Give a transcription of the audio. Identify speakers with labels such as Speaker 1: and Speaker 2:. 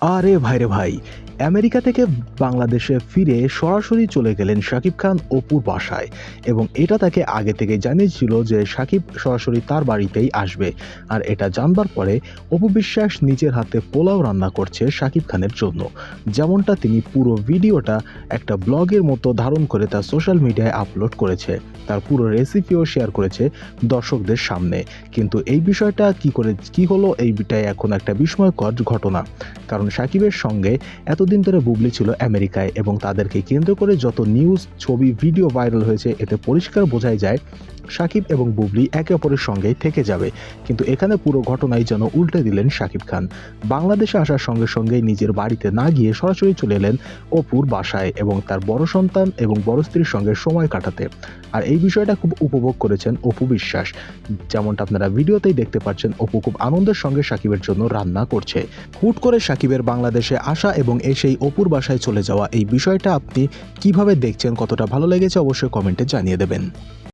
Speaker 1: আরে ভাইরে ভাই আমেরিকা থেকে বাংলাদেশে ফিরে সরাসরি চলে গেলেন শাকিব খান অপুর বাসায়। এবং এটা তাকে আগে থেকে জানিয়েছিল যে শাকিব সরাসরি তার বাড়িতেই আসবে। আর এটা জানবার পরে অপু বিশ্বাস নিজের হাতে পোলাও রান্না করছে শাকিব খানের জন্য। যেমনটা তিনি পুরো ভিডিওটা একটা ব্লগের মতো ধারণ করে তার সোশ্যাল মিডিয়ায় আপলোড করেছে। তার পুরো রেসিপিও শেয়ার করেছে দর্শকদের সামনে। কিন্তু এই বিষয়টা কি করে, কি হলো এই বিটায় এখন একটা বিস্ময়কর ঘটনা। কারণ সাকিবের সঙ্গে এতদিন ধরে বুবলি ছিল আমেরিকায় এবং তাদেরকে কেন্দ্র করে যত নিউজ, ছবি, ভিডিও ভাইরাল হয়েছে, এতে পরিষ্কার বোঝাই যায়, সাকিব এবং বুবলি একে অপরের সঙ্গেই থেকে যাবে। কিন্তু এখানে পুরো ঘটনাই যেন উল্টে দিলেন সাকিব খান। বাংলাদেশে আসার সঙ্গে সঙ্গেই নিজের বাড়িতে না গিয়ে সরাসরি চলে এলেন অপুর বাসায় এবং তার বড় সন্তান এবং বড় স্ত্রীর সঙ্গে সময় কাটাতে। আর এই বিষয়টা খুব উপভোগ করেছেন অপু বিশ্বাস। যেমনটা আপনারা ভিডিওতেই দেখতে পাচ্ছেন, অপু খুব আনন্দের সঙ্গে সাকিবের জন্য রান্না করছে। হুট করে সাকিবের বাংলাদেশে আসা এবং এসেই অপুর বাসায় চলে যাওয়া এই বিষয়টা আপনি কীভাবে দেখছেন, কতটা ভালো লেগেছে অবশ্যই কমেন্টে জানিয়ে দেবেন।